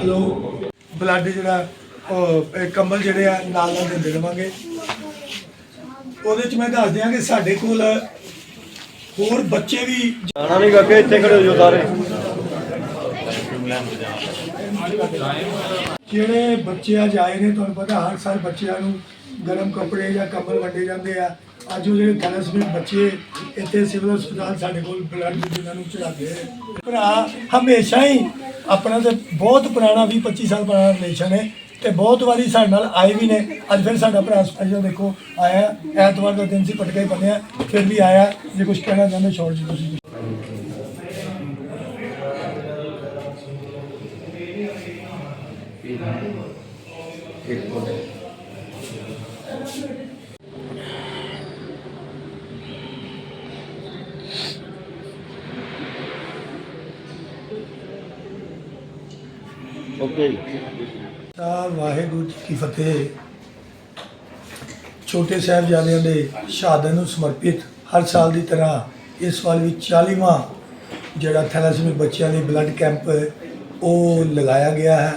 Hello blood ਜਿਹੜਾ ਉਹ ਇਹ ਕੰਬਲ ਜਿਹੜੇ ਆ ਨਾਲ ਨਾਲ ਦਿੰਦੇ ਰਵਾਂਗੇ। ਉਹਦੇ ਚ ਮੈਂ ਦੱਸ ਦਿਆਂ ਕਿ ਸਾਡੇ ਕੋਲ ਹੋਰ ਬੱਚੇ ਵੀ ਜਾਣਾ ਨਹੀਂ ਗੱਗੇ ਇੱਥੇ ਖੜੇ ਹੋ ਜਾਓ ਸਾਰੇ। ਜਿਹੜੇ ਬੱਚੇ ਅੱਜ ਆਏ ਨੇ ਤੁਹਾਨੂੰ ਪਤਾ ਹਰ ਸਾਲ ਬੱਚਿਆਂ ਨੂੰ ਗਰਮ ਕੱਪੜੇ ਜਾਂ ਕੰਬਲ ਵੰਡੇ ਜਾਂਦੇ ਆ। ਅੱਜ ਉਹ ਜਿਹੜੇ ਥੈਲੇਸੀਮਿਕ ਬੱਚੇ ਇੱਥੇ ਸਿਵਲ ਹਸਪਤਾਲ ਸਾਡੇ ਕੋਲ ਬਲੱਡ ਜਿਨ੍ਹਾਂ ਨੂੰ ਚੜਾਉਂਦੇ ਆ ਭਰਾ ਹਮੇਸ਼ਾ ਹੀ ਆਪਣਾ ਤੇ ਬਹੁਤ ਪੁਰਾਣਾ 20 25 ਸਾਲ ਪੁਰਾਣਾ ਰਿਲੇਸ਼ਨ ਹੈ ਤੇ ਬਹੁਤ ਵਾਰੀ ਸਾਡੇ ਨਾਲ ਆਏ ਵੀ ਨੇ। ਅੱਜ ਫਿਰ ਸਾਡਾ ਭਰਾ ਸਪੈਸ਼ਲ ਦੇਖੋ ਆਇਆ, ਐਤਵਾਰ ਦਾ ਦਿਨ ਸੀ ਪਟਕੇ ਬੰਨਿਆ ਫਿਰ ਵੀ ਆਇਆ। ਜੇ ਕੁਝ ਕਹਿਣਾ ਚਾਹੁੰਦੇ ਸ਼ੋਰ ਜੀ, ਤੁਸੀਂ ਓਕੇ ਤਾਂ ਵਾਹਿਗੁਰੂ ਜੀ ਕੀ ਫਤਿਹ। ਛੋਟੇ ਸਾਹਿਬਜ਼ਾਦਿਆਂ ਦੇ ਸ਼ਹਾਦਤ ਨੂੰ ਸਮਰਪਿਤ ਹਰ ਸਾਲ ਦੀ ਤਰ੍ਹਾਂ ਇਸ ਸਾਲ ਵੀ 40ਵਾਂ ਜਿਹੜਾ ਥੈਲੇਸੀਮਿਕ ਬੱਚਿਆਂ ਲਈ ਬਲੱਡ ਕੈਂਪ ਉਹ ਲਗਾਇਆ ਗਿਆ ਹੈ।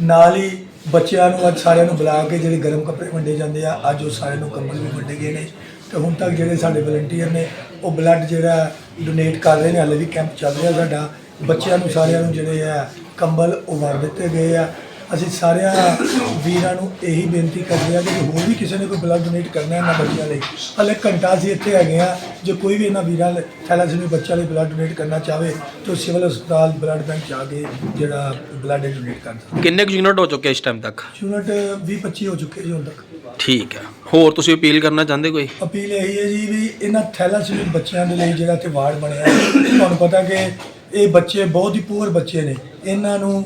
ਨਾਲ ਹੀ ਬੱਚਿਆਂ ਨੂੰ ਅੱਜ ਸਾਰਿਆਂ ਨੂੰ ਬੁਲਾ ਕੇ ਜਿਹੜੇ ਗਰਮ ਕੱਪੜੇ ਵੰਡੇ ਜਾਂਦੇ ਆ, ਅੱਜ ਉਹ ਸਾਰਿਆਂ ਨੂੰ ਕੰਬਲ ਵੀ ਵੰਡੇ ਗਏ ਨੇ। ਤੇ ਹੁਣ ਤੱਕ ਜਿਹੜੇ ਸਾਡੇ ਵਲੰਟੀਅਰ ਨੇ, ਉਹ ਬਲੱਡ ਜਿਹੜਾ ਡੋਨੇਟ ਕਰ ਰਹੇ ਨੇ, ਹਾਲੇ ਵੀ ਕੈਂਪ ਚੱਲ ਰਿਹਾ ਸਾਡਾ। ਬੱਚਿਆਂ ਨੂੰ ਸਾਰਿਆਂ ਨੂੰ ਜਿਹੜੇ ਆ ਕੰਬਲ ਉਹ ਵੰਡ ਦਿੱਤੇ ਗਏ ਆ। ਅਸੀਂ ਸਾਰਿਆਂ ਵੀਰਾਂ ਨੂੰ ਇਹੀ ਬੇਨਤੀ ਕਰਦੇ ਆ ਕਿ ਜੇ ਹੋਰ ਵੀ ਕਿਸੇ ਨੇ ਕੋਈ ਬਲੱਡ ਡੋਨੇਟ ਕਰਨਾ ਹੈ ਇਹਨਾਂ ਬੱਚਿਆਂ ਲਈ ਹਲੇ ਘੰਟਾ ਅਸੀਂ ਇੱਥੇ ਹੈਗੇ ਆ। ਜੇ ਕੋਈ ਵੀ ਇਹਨਾਂ ਵੀਰਾਂ ਲਈ ਥੈਲਾਸੀਮੀ ਬੱਚਿਆਂ ਲਈ ਬਲੱਡ ਡੋਨੇਟ ਕਰਨਾ ਚਾਹਵੇ ਤਾਂ ਸਿਵਲ ਹਸਪਤਾਲ ਬਲੱਡ ਬੈਂਕ ਜਾ ਕੇ ਜਿਹੜਾ ਬਲੱਡ ਡੋਨੇਟ ਕਰ ਸਕਦਾ ਕਿੰਨੇ ਕੁ ਯੂਨਿਟ ਹੋ ਚੁੱਕੇ ਇਸ ਟਾਈਮ ਤੱਕ? ਯੂਨਿਟ 20 25 ਹੋ ਚੁੱਕੇ ਜੀ ਹੁਣ ਤੱਕ। ਠੀਕ ਹੈ। ਹੋਰ ਤੁਸੀਂ ਅਪੀਲ ਕਰਨਾ ਚਾਹੁੰਦੇ ਕੋਈ? ਅਪੀਲ ਇਹੀ ਹੈ ਜੀ ਵੀ ਇਹਨਾਂ ਥੈਲਾਸੀਮਿਕ ਬੱਚਿਆਂ ਦੇ ਲਈ ਜਿਹੜਾ ਇੱਥੇ ਵਾਰਡ ਬਣਿਆ ਤੁਹਾਨੂੰ ਪਤਾ ਕਿ ਇਹ ਬੱਚੇ ਬਹੁਤ ਹੀ ਪੂਰ ਬੱਚੇ ਨੇ। ਇਹਨਾਂ ਨੂੰ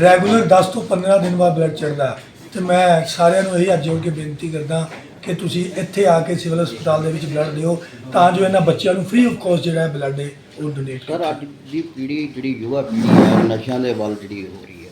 ਰੈਗੂਲਰ 10 ਤੋਂ 15 ਦਿਨ ਬਾਅਦ ਬਲੱਡ ਚੜਦਾ ਤੇ ਮੈਂ ਸਾਰਿਆਂ ਨੂੰ ਇਹੀ ਹੱਥ ਜੋੜ ਕੇ ਬੇਨਤੀ ਕਰਦਾ ਕਿ ਤੁਸੀਂ ਇੱਥੇ ਆ ਕੇ ਸਿਵਲ ਹਸਪਤਾਲ ਦੇ ਵਿੱਚ ਬਲੱਡ ਦਿਓ ਤਾਂ ਜੋ ਇਹਨਾਂ ਬੱਚਿਆਂ ਨੂੰ ਫ੍ਰੀ ਆਫ ਕੋਸਟ ਜਿਹੜਾ ਹੈ ਬਲੱਡ ਹੈ ਉਹ ਡੋਨੇਟ ਸਰ ਅੱਜ ਦੀ ਪੀੜ੍ਹੀ ਜਿਹੜੀ ਯੁਵਾ ਪੀੜ੍ਹੀ ਹੈ ਨਸ਼ਿਆਂ ਦੇ ਵੱਲ ਜਿਹੜੀ ਹੋ ਰਹੀ ਹੈ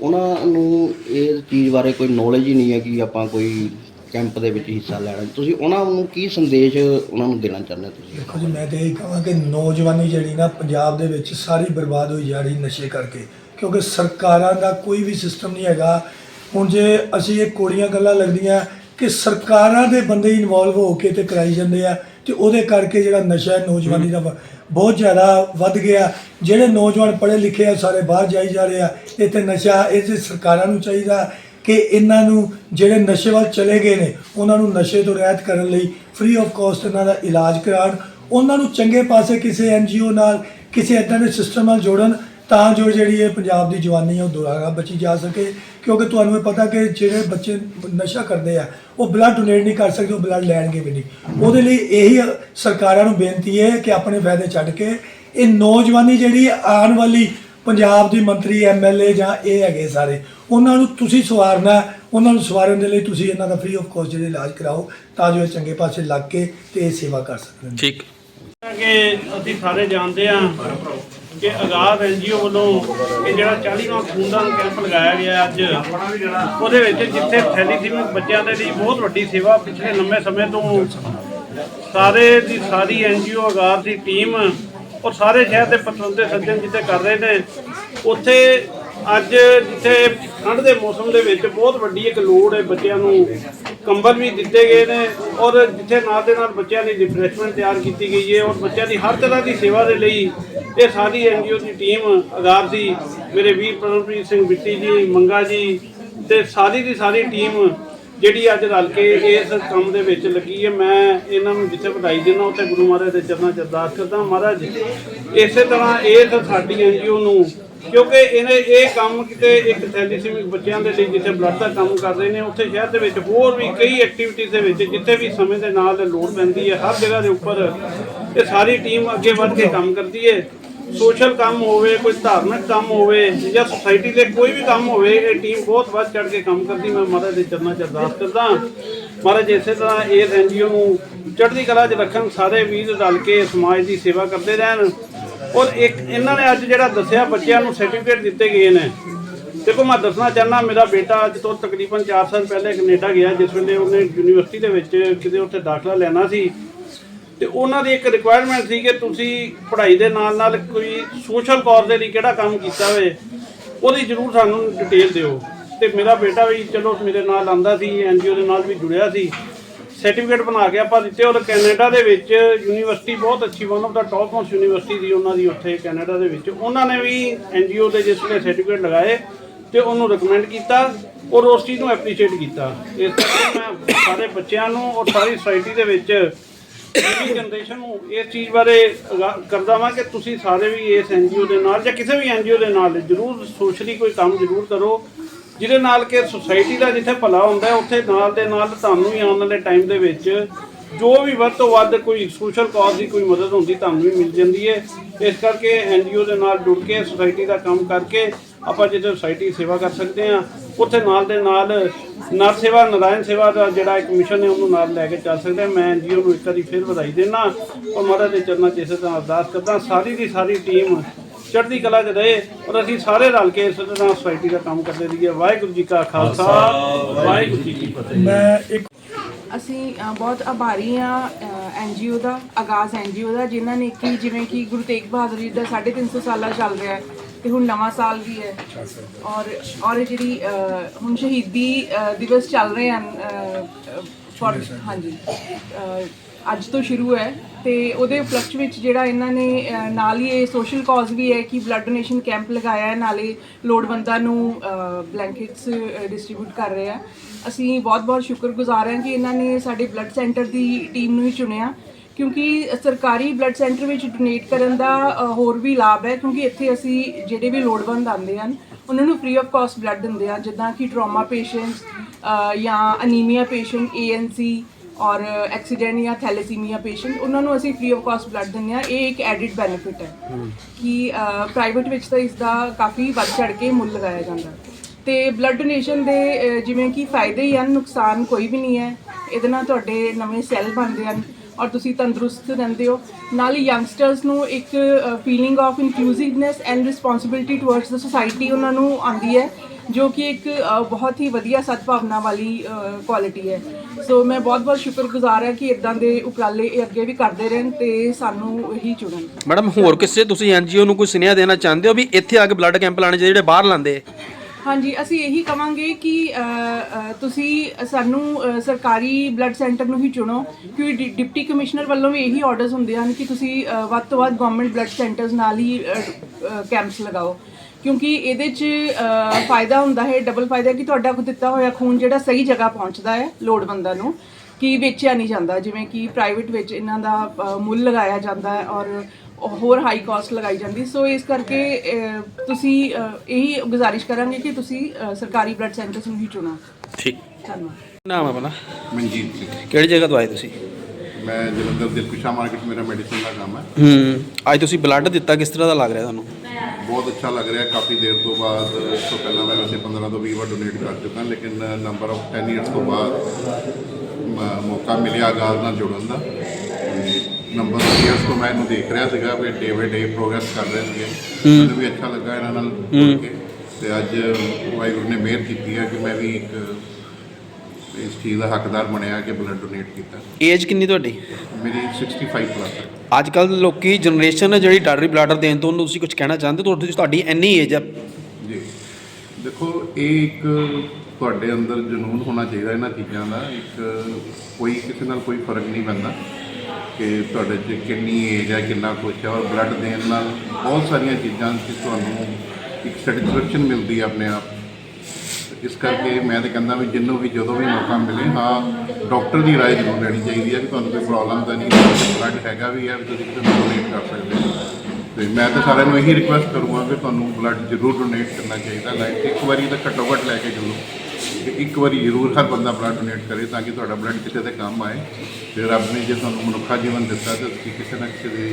ਉਹਨਾਂ ਨੂੰ ਇਹ ਚੀਜ਼ ਬਾਰੇ ਕੋਈ ਨੌਲੇਜ ਹੀ ਨਹੀਂ ਹੈ ਕਿ ਆਪਾਂ ਕੋਈ ਕੈਂਪ ਦੇ ਵਿੱਚ ਹਿੱਸਾ ਲੈਣਾ। ਤੁਸੀਂ ਉਹਨਾਂ ਨੂੰ ਕੀ ਸੰਦੇਸ਼ ਉਹਨਾਂ ਨੂੰ ਦੇਣਾ ਚਾਹੁੰਦੇ ਹੋ ਤੁਸੀਂ? ਦੇਖੋ ਜੀ, ਮੈਂ ਤਾਂ ਇਹ ਕਹਾਂ ਕਿ ਨੌਜਵਾਨੀ ਜਿਹੜੀ ਨਾ ਪੰਜਾਬ ਦੇ ਵਿੱਚ ਸਾਰੀ ਬਰਬਾਦ ਹੋਈ ਜਾ ਰਹੀ ਨਸ਼ੇ ਕਰਕੇ। ਕਿਉਂਕਿ ਸਰਕਾਰਾਂ ਦਾ ਕੋਈ ਵੀ ਸਿਸਟਮ ਨਹੀਂ ਹੈਗਾ। ਹੁਣ ਜੇ ਅਸੀਂ ਇਹ ਕੋੜੀਆਂ ਗੱਲਾਂ ਲੱਗਦੀਆਂ ਕਿ ਸਰਕਾਰਾਂ ਦੇ ਬੰਦੇ ਇਨਵੋਲਵ ਹੋ ਕੇ ਤੇ ਕਰਾਈ ਜਾਂਦੇ ਆ, ਤੇ ਉਹਦੇ ਕਰਕੇ ਜਿਹੜਾ ਨਸ਼ਾ ਹੈ ਨੌਜਵਾਨੀ ਦਾ ਬਹੁਤ ਜ਼ਿਆਦਾ ਵੱਧ ਗਿਆ। ਜਿਹੜੇ ਨੌਜਵਾਨ ਪੜ੍ਹੇ ਲਿਖੇ ਆ, ਸਾਰੇ ਬਾਹਰ ਜਾਈ ਜਾ ਰਹੇ ਆ ਇਹ ਤੇ ਨਸ਼ਾ ਇਹ ਤੇ ਸਰਕਾਰਾਂ ਨੂੰ ਚਾਹੀਦਾ। ਕਿ ਇਹਨਾਂ ਨੂੰ ਜਿਹੜੇ ਨਸ਼ੇ ਵੱਲ ਚਲੇ ਗਏ ਨੇ, ਉਹਨਾਂ ਨੂੰ ਨਸ਼ੇ ਤੋਂ ਰਹਿਤ ਕਰਨ ਲਈ ਫ੍ਰੀ ਆਫ ਕਾਸਟ ਇਹਨਾਂ ਦਾ ਇਲਾਜ ਕਰਾਉਣ, ਉਹਨਾਂ ਨੂੰ ਚੰਗੇ ਪਾਸੇ ਕਿਸੇ ਐਨਜੀਓ ਨਾਲ, ਕਿਸੇ ਇਦਾਂ ਦੇ ਸਿਸਟਮ ਨਾਲ ਜੋੜਨ, ਤਾਂ ਜੋ ਜਿਹੜੀ ਇਹ ਪੰਜਾਬ ਦੀ ਜਵਾਨੀ ਹੈ ਉਹ ਦੁਬਾਰਾ ਬਚੀ ਜਾ ਸਕੇ। ਕਿਉਂਕਿ ਤੁਹਾਨੂੰ ਇਹ ਪਤਾ ਕਿ ਜਿਹੜੇ ਬੱਚੇ ਨਸ਼ਾ ਕਰਦੇ ਆ, ਉਹ ਬਲੱਡ ਡੋਨੇਟ ਨਹੀਂ ਕਰ ਸਕਦੇ, ਉਹ ਬਲੱਡ ਲੈਣਗੇ ਵੀ ਨਹੀਂ। ਉਹਦੇ ਲਈ ਇਹੀ ਸਰਕਾਰਾਂ ਨੂੰ ਬੇਨਤੀ ਹੈ ਕਿ ਆਪਣੇ ਫਾਇਦੇ ਛੱਡ ਕੇ ਇਹ ਨੌਜਵਾਨੀ ਜਿਹੜੀ ਆਉਣ ਵਾਲੀ ਪੰਜਾਬ ਦੀ ਮੰਤਰੀ ਐਮਐਲਏ ਜਾਂ ਇਹ ਹੈਗੇ ਸਾਰੇ ਉਹਨਾਂ ਨੂੰ ਤੁਸੀਂ ਸਵਾਰਨਾ ਉਹਨਾਂ ਨੂੰ ਸਵਾਰਨ ਦੇ ਲਈ ਤੁਸੀਂ ਇਹਨਾਂ ਦਾ ਫ੍ਰੀ ਆਫ ਕਾਸਟ ਜਿਹੜੇ ਇਲਾਜ ਕਰਾਓ ਤਾਂ ਜੋ ਇਹ ਚੰਗੇ ਪਾਸੇ ਲੱਗ ਕੇ ਤੇ ਇਹ ਸੇਵਾ ਕਰ ਸਕਣ। ਠੀਕ। ਕਿ ਅਸੀਂ ਸਾਰੇ ਜਾਣਦੇ ਹਾਂ ਕਿ ਆਗਾਜ਼ ਐਨਜੀਓ ਵੱਲੋਂ ਇਹ ਜਿਹੜਾ 40ਵਾਂ ਖੂਨਦਾਨ ਕੈਂਪ ਲਗਾਇਆ ਗਿਆ ਅੱਜ ਉਹਦੇ ਵਿੱਚ ਜਿੱਥੇ ਥੈਲੀਸੀਮਿਕ ਬੱਚਿਆਂ ਦੇ ਲਈ ਬਹੁਤ ਵੱਡੀ ਸੇਵਾ ਪਿਛਲੇ ਲੰਮੇ ਸਮੇਂ ਤੋਂ ਸਾਰੇ ਦੀ ਸਾਰੀ ਐਨਜੀਓ ਆਗਾਜ਼ ਦੀ ਟੀਮ ਔਰ ਸਾਰੇ ਸ਼ਹਿਰ ਦੇ ਪਤਵੰਤੇ ਸੱਜਣ ਜਿੱਥੇ ਕਰ ਰਹੇ ਨੇ, ਉੱਥੇ ਅੱਜ ਜਿੱਥੇ ਠੰਡ ਦੇ ਮੌਸਮ ਦੇ ਵਿੱਚ ਬਹੁਤ ਵੱਡੀ ਇੱਕ ਲੋੜ ਹੈ ਬੱਚਿਆਂ ਨੂੰ ਕੰਬਲ ਵੀ ਦਿੱਤੇ ਗਏ ਨੇ ਔਰ ਜਿੱਥੇ ਨਾਲ ਦੇ ਨਾਲ ਬੱਚਿਆਂ ਦੀ ਰਿਫਰੈਸ਼ਮੈਂਟ ਤਿਆਰ ਕੀਤੀ ਗਈ ਹੈ ਔਰ ਬੱਚਿਆਂ ਦੀ ਹਰ ਤਰ੍ਹਾਂ ਦੀ ਸੇਵਾ ਦੇ ਲਈ ਇਹ ਸਾਰੀ ਐਨਜੀਓ ਦੀ ਟੀਮ ਆਗਾਰ ਸੀ ਮੇਰੇ ਵੀਰ ਪਰਮਪ੍ਰੀਤ ਸਿੰਘ ਬਿੱਟੀ ਜੀ, ਮੰਗਾ ਜੀ ਤੇ ਸਾਰੀ ਦੀ ਸਾਰੀ ਟੀਮ ਜਿਹੜੀ ਅੱਜ ਰਲ ਕੇ ਇਸ ਕੰਮ ਦੇ ਵਿੱਚ ਲੱਗੀ ਹੈ, ਮੈਂ ਇਹਨਾਂ ਨੂੰ ਜਿੱਥੇ ਵਧਾਈ ਦਿੰਦਾ, ਉੱਥੇ ਗੁਰੂ ਮਹਾਰਾਜ ਦੇ ਚਰਨਾਂ 'ਚ ਅਰਦਾਸ ਕਰਦਾ ਮਹਾਰਾਜ, ਇਸੇ ਤਰ੍ਹਾਂ ਇਸ ਸਾਡੀ ਐਨਜੀਓ ਨੂੰ, ਕਿਉਂਕਿ ਇਹਨੇ ਇਹ ਕੰਮ ਕਿਤੇ ਇੱਕ ਥੈਲੀਸੀਮਿਕ ਬੱਚਿਆਂ ਦੇ ਲਈ ਜਿੱਥੇ ਬਲੱਡ ਦਾ ਕੰਮ ਕਰ ਰਹੇ ਨੇ, ਉੱਥੇ ਸ਼ਹਿਰ ਦੇ ਵਿੱਚ ਹੋਰ ਵੀ ਕਈ ਐਕਟੀਵਿਟੀਜ਼ ਦੇ ਵਿੱਚ ਜਿੱਥੇ ਵੀ ਸਮੇਂ ਦੇ ਨਾਲ ਲੋੜ ਪੈਂਦੀ ਹੈ, ਹਰ ਜਗ੍ਹਾ ਦੇ ਉੱਪਰ ਇਹ ਸਾਰੀ ਟੀਮ ਅੱਗੇ ਵੱਧ ਕੇ ਕੰਮ ਕਰਦੀ ਹੈ। ਸੋਸ਼ਲ ਕੰਮ ਹੋਵੇ, ਕੋਈ ਧਾਰਮਿਕ ਕੰਮ ਹੋਵੇ ਜਾਂ ਸੁਸਾਇਟੀ ਦੇ ਕੋਈ ਵੀ ਕੰਮ ਹੋਵੇ, ਇਹ ਟੀਮ ਬਹੁਤ ਵੱਧ ਚੜ ਕੇ ਕੰਮ ਕਰਦੀ। ਮੈਂ ਮਹਾਰਾਜ ਦੇ ਚਰਨਾਂ 'ਚ ਅਰਦਾਸ ਕਰਦਾ ਮਹਾਰਾਜ ਇਸੇ ਤਰ੍ਹਾਂ ਇਸ ਐਨਜੀਓ ਨੂੰ ਚੜ੍ਹਦੀ ਕਲਾ 'ਚ ਰੱਖਣ, ਸਾਰੇ ਵੀਰ ਰਲ ਕੇ ਸਮਾਜ ਦੀ ਸੇਵਾ ਕਰਦੇ ਰਹਿਣ। ਔਰ ਇੱਕ ਇਹਨਾਂ ਨੇ ਅੱਜ ਜਿਹੜਾ ਦੱਸਿਆ, ਬੱਚਿਆਂ ਨੂੰ ਸਰਟੀਫਿਕੇਟ ਦਿੱਤੇ ਗਏ ਨੇ। ਦੇਖੋ, ਮੈਂ ਦੱਸਣਾ ਚਾਹੁੰਦਾ, ਮੇਰਾ ਬੇਟਾ ਅੱਜ ਤੋਂ ਤਕਰੀਬਨ 4 ਸਾਲ ਪਹਿਲੇ ਕੈਨੇਡਾ ਗਿਆ, ਜਿਸ ਵੇਲੇ ਉਹਨੇ ਯੂਨੀਵਰਸਿਟੀ ਦੇ ਵਿੱਚ ਕਿਤੇ ਉੱਥੇ ਦਾਖਲਾ ਲੈਣਾ ਸੀ। ਤੇ ਉਹਨਾਂ ਦੀ ਇੱਕ ਰਿਕੁਆਇਰਮੈਂਟ ਸੀ ਕਿ ਤੁਸੀਂ ਪੜ੍ਹਾਈ ਦੇ ਨਾਲ ਨਾਲ ਕੋਈ ਸੋਸ਼ਲ ਕਾਜ਼ ਦੇ ਲਈ ਕਿਹੜਾ ਕੰਮ ਕੀਤਾ ਹੋਵੇ, ਉਹਦੀ ਜ਼ਰੂਰ ਸਾਨੂੰ ਡਿਟੇਲ ਦਿਓ। ਤੇ ਮੇਰਾ ਬੇਟਾ ਵੀ ਚਲੋ ਮੇਰੇ ਨਾਲ ਆਂਦਾ ਸੀ ਐਨਜੀਓ ਦੇ ਨਾਲ ਵੀ ਜੁੜਿਆ ਸੀ। ਸਰਟੀਫਿਕੇਟ ਬਣਾ ਕੇ ਆਪਾਂ ਦਿੱਤੇ, ਔਰ ਕੈਨੇਡਾ ਦੇ ਵਿੱਚ ਯੂਨੀਵਰਸਿਟੀ ਬਹੁਤ ਅੱਛੀ one of the top most university ਦੀ ਉਹਨਾਂ ਦੀ ਉੱਥੇ ਕੈਨੇਡਾ ਦੇ ਵਿੱਚ। ਉਹਨਾਂ ਨੇ ਵੀ ਐਨਜੀਓ ਦੇ ਜਿਸ ਵੇਲੇ ਸਰਟੀਫਿਕੇਟ ਲਗਾਏ ਤੇ ਉਹਨੂੰ ਰეკਮੈਂਡ ਕੀਤਾ ਔਰ ਉਸ ਚੀਜ਼ ਨੂੰ ਐਪਰੀਸ਼ੀਏਟ ਕੀਤਾ। ਇਸ ਕਰਕੇ ਮੈਂ ਸਾਰੇ ਬੱਚਿਆਂ ਨੂੰ ਔਰ ਸਾਰੀ ਸੋਸਾਇਟੀ ਦੇ ਵਿੱਚ ਨਵੀਂ ਜਨਰੇਸ਼ਨ ਨੂੰ ਇਸ ਚੀਜ਼ ਬਾਰੇ ਕਰਦਾ ਵਾਂ ਕਿ ਤੁਸੀਂ ਸਾਰੇ ਵੀ ਇਸ ਐਨਜੀਓ ਦੇ ਨਾਲ ਜਾਂ ਕਿਸੇ ਵੀ ਐਨਜੀਓ ਦੇ ਨਾਲ ਜ਼ਰੂਰ ਸੋਸ਼ਲੀ ਕੋਈ ਕੰਮ ਜ਼ਰੂਰ ਕਰੋ, ਜਿਹਦੇ ਨਾਲ ਕਿ ਸੁਸਾਇਟੀ ਦਾ ਜਿੱਥੇ ਭਲਾ ਹੁੰਦਾ ਉੱਥੇ ਨਾਲ ਦੇ ਨਾਲ ਤੁਹਾਨੂੰ ਵੀ ਆਉਣ ਵਾਲੇ ਟਾਈਮ ਦੇ ਵਿੱਚ ਜੋ ਵੀ ਵੱਧ ਤੋਂ ਵੱਧ ਕੋਈ ਸੋਸ਼ਲ ਕਾਜ਼ ਦੀ ਕੋਈ ਮਦਦ ਹੁੰਦੀ ਤੁਹਾਨੂੰ ਵੀ ਮਿਲ ਜਾਂਦੀ ਹੈ। ਇਸ ਕਰਕੇ ਐਨਜੀਓ ਦੇ ਨਾਲ ਜੁੜ ਕੇ ਸੁਸਾਇਟੀ ਦਾ ਕੰਮ ਕਰਕੇ ਆਪਾਂ ਜਿੱਥੇ ਸੁਸਾਇਟੀ ਸੇਵਾ ਕਰ ਸਕਦੇ ਹਾਂ। ਉੱਥੇ ਨਾਲ ਦੇ ਨਾਲ ਨਰ ਸੇਵਾ ਨਾਰਾਇਣ ਸੇਵਾ ਦਾ ਜਿਹੜਾ ਇੱਕ ਮਿਸ਼ਨ ਹੈ ਉਹਨੂੰ ਨਾਲ ਲੈ ਕੇ ਚੱਲ ਸਕਦੇ ਮੈਂ ਐਨਜੀਓ ਨੂੰ ਇੱਕ ਵਾਰੀ ਫਿਰ ਵਧਾਈ ਦੇਣਾ ਔਰ ਮਹਾਰਾਜ ਦੇ ਚਰਨਾਂ 'ਚ ਇਸੇ ਤਰ੍ਹਾਂ ਅਰਦਾਸ ਕਰਦਾ ਸਾਰੀ ਦੀ ਸਾਰੀ ਟੀਮ ਚੜ੍ਹਦੀ ਕਲਾ 'ਚ ਰਹੇ ਔਰ ਅਸੀਂ ਸਾਰੇ ਰਲ ਕੇ ਇਸ ਤਰ੍ਹਾਂ ਸੁਸਾਇਟੀ ਦਾ ਕੰਮ ਕਰਦੇ ਰਹੀਏ। ਵਾਹਿਗੁਰੂ ਜੀ ਕਾ ਖਾਲਸਾ ਵਾਹਿਗੁਰੂ ਜੀ ਕੀ ਫਤਿਹ। ਮੈਂ ਇੱਕ ਅਸੀਂ ਬਹੁਤ ਆਭਾਰੀ ਆ ਐਨਜੀਓ ਦਾ ਆਗਾਜ਼ ਐਨਜੀਓ ਦਾ ਜਿਨ੍ਹਾਂ ਨੇ ਕਿ ਜਿਵੇਂ ਕਿ ਗੁਰੂ ਤੇਗ ਬਹਾਦਰ ਜੀ ਦਾ 350 ਸਾਲਾ ਚੱਲ ਰਿਹਾ ਹੈ। ਤੇ ਹੁਣ ਨਵਾਂ ਸਾਲ ਵੀ ਹੈ। ਔਰ ਔਰ ਇਹ ਜਿਹੜੀ ਹੁਣ ਸ਼ਹੀਦੀ ਦਿਵਸ ਚੱਲ ਰਹੇ ਹਨ ਫੋਰ, ਹਾਂਜੀ ਅੱਜ ਤੋਂ ਸ਼ੁਰੂ ਹੈ। ਤੇ ਉਹਦੇ ਉਪਲਕਸ਼ ਵਿੱਚ ਜਿਹੜਾ ਇਹਨਾਂ ਨੇ ਨਾਲ ਹੀ ਇਹ ਸੋਸ਼ਲ ਕਾਜ਼ ਵੀ ਹੈ ਕਿ ਬਲੱਡ ਡੋਨੇਸ਼ਨ ਕੈਂਪ ਲਗਾਇਆ ਹੈ, ਨਾਲੇ ਲੋੜਵੰਦਾਂ ਨੂੰ ਬਲੈਂਕਟਸ ਡਿਸਟ੍ਰੀਬਿਊਟ ਕਰ ਰਹੇ ਆ। ਅਸੀਂ ਬਹੁਤ-ਬਹੁਤ ਸ਼ੁਕਰਗੁਜ਼ਾਰ ਹਾਂ ਕਿ ਇਹਨਾਂ ਨੇ ਸਾਡੇ ਬਲੱਡ ਸੈਂਟਰ ਦੀ ਟੀਮ ਨੂੰ ਹੀ ਚੁਣਿਆ। ਕਿਉਂਕਿ ਸਰਕਾਰੀ ਬਲੱਡ ਸੈਂਟਰ ਵਿੱਚ ਡੋਨੇਟ ਕਰਨ ਦਾ ਹੋਰ ਵੀ ਲਾਭ ਹੈ, ਕਿਉਂਕਿ ਇੱਥੇ ਅਸੀਂ ਜਿਹੜੇ ਵੀ ਲੋੜਵੰਦ ਆਉਂਦੇ ਹਨ, ਉਹਨਾਂ ਨੂੰ ਫ੍ਰੀ ਆਫ ਕਾਸਟ ਬਲੱਡ ਦਿੰਦੇ ਆ ਜਿੱਦਾਂ ਕਿ ਟਰੋਮਾ ਪੇਸ਼ੈਂਟਸ ਜਾਂ ਅਨੀਮੀਆ ਪੇਸ਼ੈਂਟ ਏਐਨਸੀ ਔਰ ਐਕਸੀਡੈਂਟ ਜਾਂ ਥੈਲੇਸੀਮੀਆ ਪੇਸ਼ੈਂਟ ਉਹਨਾਂ ਨੂੰ ਅਸੀਂ ਫ੍ਰੀ ਆਫ ਕਾਸਟ ਬਲੱਡ ਦਿੰਦੇ ਆ ਇਹ ਇੱਕ ਐਡਿਡ ਬੈਨੀਫਿਟ ਹੈ ਕਿ ਪ੍ਰਾਈਵੇਟ ਵਿੱਚ ਤਾਂ ਇਸ ਦਾ ਕਾਫੀ ਵੱਧ ਚੜ ਕੇ ਮੁੱਲ ਲਗਾਇਆ ਜਾਂਦਾ। ਤੇ ਬਲੱਡ ਡੋਨੇਸ਼ਨ ਦੇ ਜਿਵੇਂ ਕਿ ਫਾਇਦੇ ਹੀ ਹਨ, ਨੁਕਸਾਨ ਕੋਈ ਵੀ ਨਹੀਂ ਹੈ, ਇਹਦੇ ਨਾਲ ਤੁਹਾਡੇ ਨਵੇਂ ਸੈੱਲ ਬਣਦੇ ਹਨ ਔਰ ਤੁਸੀਂ ਤੰਦਰੁਸਤ ਰਹਿੰਦੇ ਹੋ। ਨਾਲ ਹੀ ਯੰਗਸਟਰਸ ਨੂੰ ਇੱਕ feeling of inclusiveness and responsibility towards the society ਉਹਨਾਂ ਨੂੰ ਆਉਂਦੀ ਹੈ, ਜੋ ਕਿ ਇੱਕ ਬਹੁਤ ਹੀ ਵਧੀਆ ਸਦਭਾਵਨਾ ਵਾਲੀ ਕੁਆਲਿਟੀ ਹੈ। ਸੋ ਮੈਂ ਬਹੁਤ-ਬਹੁਤ ਸ਼ੁਕਰਗੁਜ਼ਾਰ ਹਾਂ ਕਿ ਇਦਾਂ ਦੇ ਉਪਰਾਲੇ ਇਹ ਅੱਗੇ ਵੀ ਕਰਦੇ ਰਹਿਣ ਤੇ ਸਾਨੂੰ ਹੀ ਚੁਣਨ। ਮੈਡਮ, ਹੋਰ ਕਿਸੇ ਤੁਸੀਂ ਐਨਜੀਓ ਨੂੰ ਕੋਈ ਸੁਨੇਹਾ ਦੇਣਾ ਚਾਹੁੰਦੇ ਹੋ ਵੀ ਇੱਥੇ ਆ ਕੇ ਬਲੱਡ ਕੈਂਪ ਲਾਣੇ ਜਿਹੜੇ ਬਾਹਰ ਲਾਉਂਦੇ? ਹਾਂਜੀ, ਅਸੀਂ ਇਹੀ ਕਵਾਂਗੇ ਕਿ ਤੁਸੀਂ ਸਾਨੂੰ ਸਰਕਾਰੀ ਬਲੱਡ ਸੈਂਟਰ ਨੂੰ ਹੀ ਚੁਣੋ, ਕਿਉਂਕਿ ਡਿ- ਡਿਪਟੀ ਕਮਿਸ਼ਨਰ ਵੱਲੋਂ ਵੀ ਇਹੀ ਆਰਡਰਸ ਹੁੰਦੇ ਹਨ ਕਿ ਤੁਸੀਂ ਵੱਧ ਤੋਂ ਵੱਧ ਗਵਰਨਮੈਂਟ ਬਲੱਡ ਸੈਂਟਰਸ ਨਾਲ ਹੀ ਕੈਂਪਸ ਲਗਾਓ। ਕਿਉਂਕਿ ਇਹਦੇ 'ਚ ਫਾਇਦਾ ਹੁੰਦਾ ਹੈ ਡਬਲ ਫਾਇਦਾ ਕਿ ਤੁਹਾਡਾ ਦਿੱਤਾ ਹੋਇਆ ਖੂਨ ਜਿਹੜਾ ਸਹੀ ਜਗ੍ਹਾ ਪਹੁੰਚਦਾ ਹੈ ਲੋੜਵੰਦਾਂ ਨੂੰ, ਕਿ ਵੇਚਿਆ ਨਹੀਂ ਜਾਂਦਾ। ਜਿਵੇਂ ਕਿ ਪ੍ਰਾਈਵੇਟ ਵਿੱਚ ਇਹਨਾਂ ਦਾ ਮੁੱਲ ਲਗਾਇਆ ਜਾਂਦਾ ਹੈ ਔਰ ਹੋਰ ਹਾਈ ਕਾਸਟ ਲਗਾਈ ਜਾਂਦੀ। ਸੋ ਇਸ ਕਰਕੇ ਤੁਸੀਂ ਇਹੀ ਗੁਜ਼ਾਰਿਸ਼ ਕਰਾਂਗੇ ਕਿ ਤੁਸੀਂ ਸਰਕਾਰੀ ਬਲੱਡ ਸੈਂਟਰਸ ਨੂੰ ਹੀ ਚੁਣੋ। ਠੀਕ। ਧੰਨਵਾਦ। ਨਾਮ ਆਪਣਾ? ਮਨਜੀਤ ਸਿੰਘ ਕਿਹੜੀ ਜਗ੍ਹਾ ਤੋਂ ਆਏ ਤੁਸੀਂ? ਮੈਂ ਜਲੰਧਰ ਦਿਲਕੁਸ਼ਾ ਮਾਰਕੀਟ ਮੇਰਾ ਮੈਡੀਸਿਨ ਦਾ ਕੰਮ ਹੈ। ਹੂੰ। ਅੱਜ ਤੁਸੀਂ ਬਲੱਡ ਦਿੱਤਾ ਕਿਸ ਤਰ੍ਹਾਂ ਦਾ ਲੱਗ ਰਿਹਾ ਤੁਹਾਨੂੰ? ਬਹੁਤ ਅੱਛਾ ਲੱਗ ਰਿਹਾ। ਕਾਫੀ ਦੇਰ ਤੋਂ ਬਾਅਦ ਇਸ ਤੋਂ ਪਹਿਲਾਂ ਮੈਂ ਵੈਸੇ 15 ਤੋਂ 20 ਵਾਰ ਡੋਨੇਟ ਕਰ ਚੁੱਕਾ ਲੇਕਿਨ ਨੰਬਰ ਆਫ 10 ਇਅਰਸ ਤੋਂ ਬਾਅਦ ਮੌਕਾ ਮਿਲਿਆ ਆਗਾਜ਼ ਨਾਲ ਜੁੜਨ ਦਾ। ਨੰਬਰ ਇਅਰਸ ਤੋਂ ਮੈਂ ਇਹਨੂੰ ਦੇਖ ਰਿਹਾ ਸੀਗਾ ਵੀ ਡੇ ਬਾਈ ਡੇ ਪ੍ਰੋਗਰੈਸ ਕਰ ਰਹੇ ਸੀਗੇ। ਮੈਨੂੰ ਵੀ ਅੱਛਾ ਲੱਗਾ ਇਹਨਾਂ ਨਾਲ ਜੁੜ ਕੇ। ਤੇ ਅੱਜ ਵਾਹਿਗੁਰੂ ਨੇ ਮਿਹਰ ਕੀਤੀ ਹੈ ਕਿ ਮੈਂ ਵੀ ਇੱਕ ਇਸ ਚੀਜ਼ ਦਾ ਹੱਕਦਾਰ ਬਣਿਆ ਕਿ ਬਲੱਡ ਡੋਨੇਟ ਕੀਤਾ। ਏਜ ਕਿੰਨੀ ਤੁਹਾਡੀ? ਮੇਰੀ 65 ਪਲੱਸ ਹੈ। ਅੱਜ ਕੱਲ ਲੋਕੀ ਜਨਰੇਸ਼ਨ ਜਿਹੜੀ ਡਰ ਰਹੀ ਬਲੱਡ ਦੇਣ ਤੋਂ ਉਹਨੂੰ ਤੁਸੀਂ ਕੁਝ ਕਹਿਣਾ ਚਾਹੁੰਦੇ ਹੋ? ਤੁਹਾਡੀ ਤੁਹਾਡੀ ਇੰਨੀ ਏਜ ਹੈ। ਜੀ। ਦੇਖੋ ਇਹ ਇੱਕ ਤੁਹਾਡੇ ਅੰਦਰ ਜਨੂਨ ਹੋਣਾ ਚਾਹੀਦਾ ਇਹਨਾਂ ਚੀਜ਼ਾਂ ਦਾ। ਇੱਕ ਕੋਈ ਕਿਸੇ ਨਾਲ ਕੋਈ ਫ਼ਰਕ ਨਹੀਂ ਪੈਂਦਾ। ਕਿ ਤੁਹਾਡੇ 'ਚ ਕਿੰਨੀ ਏਜ ਹੈ, ਕਿੰਨਾ ਕੁਛ ਹੈ ਔਰ ਬਲੱਡ ਦੇਣ ਨਾਲ ਬਹੁਤ ਸਾਰੀਆਂ ਚੀਜ਼ਾਂ 'ਚ ਤੁਹਾਨੂੰ ਇੱਕ ਸੈਟੀਸਫੈਕਸ਼ਨ ਮਿਲਦੀ ਹੈ ਆਪਣੇ ਆਪ। ਇਸ ਕਰਕੇ ਮੈਂ ਤਾਂ ਕਹਿੰਦਾ ਵੀ ਜਿੰਨੂੰ ਵੀ ਜਦੋਂ ਵੀ ਮੌਕਾ ਮਿਲੇ, ਹਾਂ ਡਾਕਟਰ ਦੀ ਰਾਏ ਜ਼ਰੂਰ ਲੈਣੀ ਚਾਹੀਦੀ ਹੈ ਕਿ ਤੁਹਾਨੂੰ ਕੋਈ ਪ੍ਰੋਬਲਮ ਤਾਂ ਨਹੀਂ ਬਲੱਡ ਹੈਗਾ ਵੀ ਹੈ ਵੀ ਤੁਸੀਂ ਕਿਸੇ ਨੂੰ ਡੋਨੇਟ ਕਰ ਸਕਦੇ ਹੋ। ਤੇ ਮੈਂ ਤਾਂ ਸਾਰਿਆਂ ਨੂੰ ਇਹੀ ਰਿਕੁਐਸਟ ਕਰੂੰਗਾ ਕਿ ਤੁਹਾਨੂੰ ਬਲੱਡ ਜ਼ਰੂਰ ਡੋਨੇਟ ਕਰਨਾ ਚਾਹੀਦਾ। ਲਾਈਕ ਇੱਕ ਵਾਰੀ ਤਾਂ ਘੱਟੋ ਘੱਟ ਲੈ ਕੇ ਚੱਲੋ ਇੱਕ ਵਾਰੀ ਜ਼ਰੂਰ ਹਰ ਬੰਦਾ ਬਲੱਡ ਡੋਨੇਟ ਕਰੇ ਤਾਂ ਕਿ ਤੁਹਾਡਾ ਬਲੱਡ ਕਿਸੇ ਦੇ ਕੰਮ ਆਏ ਤੇ ਰੱਬ ਨੇ ਜੇ ਤੁਹਾਨੂੰ ਮਨੁੱਖਾ ਜੀਵਨ ਦਿੱਤਾ ਤਾਂ ਤੁਸੀਂ ਕਿਸੇ ਨਾ ਕਿਸੇ ਦੇ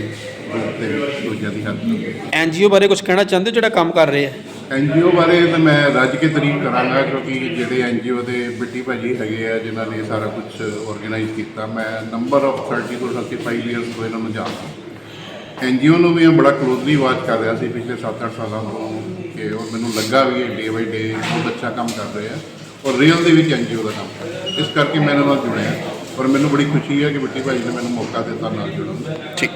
ਰੂਪ ਤੇ ਦੂਜਿਆਂ ਦੀ ਹੈਲਪ ਕਰੋ ਐਨਜੀਓ ਬਾਰੇ ਕੁਝ ਕਹਿਣਾ ਚਾਹੁੰਦੇ ਹੋ ਜਿਹੜਾ ਕੰਮ ਕਰ ਰਹੇ ਆ? ਐਨਜੀਓ ਬਾਰੇ ਤਾਂ ਮੈਂ ਰੱਜ ਕੇ ਤਾਰੀਫ ਕਰਾਂਗਾ ਕਿਉਂਕਿ ਜਿਹੜੇ ਐਨਜੀਓ ਦੇ ਬਿੱਟੀ ਭਾਜੀ ਹੈਗੇ ਆ ਜਿਨ੍ਹਾਂ ਨੇ ਸਾਰਾ ਕੁਝ ਆਰਗੇਨਾਈਜ਼ ਕੀਤਾ ਮੈਂ ਨੰਬਰ ਆਫ 30 ਤੋਂ 35 ਇਅਰਸ ਤੋਂ ਇਹਨਾਂ ਨੂੰ ਜਾਣਦਾ। ਐਨਜੀਓ ਨੂੰ ਵੀ ਮੈਂ ਬੜਾ ਕਲੋਜ਼ਲੀ ਵਾਚ ਕਰ ਰਿਹਾ ਸੀ ਪਿਛਲੇ 7-8 ਸਾਲਾਂ ਤੋਂ ਕਿ ਉਹ ਮੈਨੂੰ ਲੱਗਾ ਵੀ ਇਹ ਡੇ ਬਾਈ ਡੇ ਬਹੁਤ ਅੱਛਾ ਕੰਮ ਕਰ ਰਹੇ ਆ। ਔਰ ਰੀਅਲ ਦੇ ਵਿੱਚ ਐਨਜੀਓ ਦਾ ਕੰਮ ਇਸ ਕਰਕੇ ਮੈਂ ਇਹਨਾਂ ਨਾਲ ਜੁੜਿਆ। ਔਰ ਮੈਨੂੰ ਬੜੀ ਖੁਸ਼ੀ ਹੈ ਕਿ ਬਿੱਟੀ ਭਾਈ ਨੇ ਮੈਨੂੰ ਮੌਕਾ ਦਿੱਤਾ ਨਾਲ ਜੁੜਨ ਦਾ। ਠੀਕ।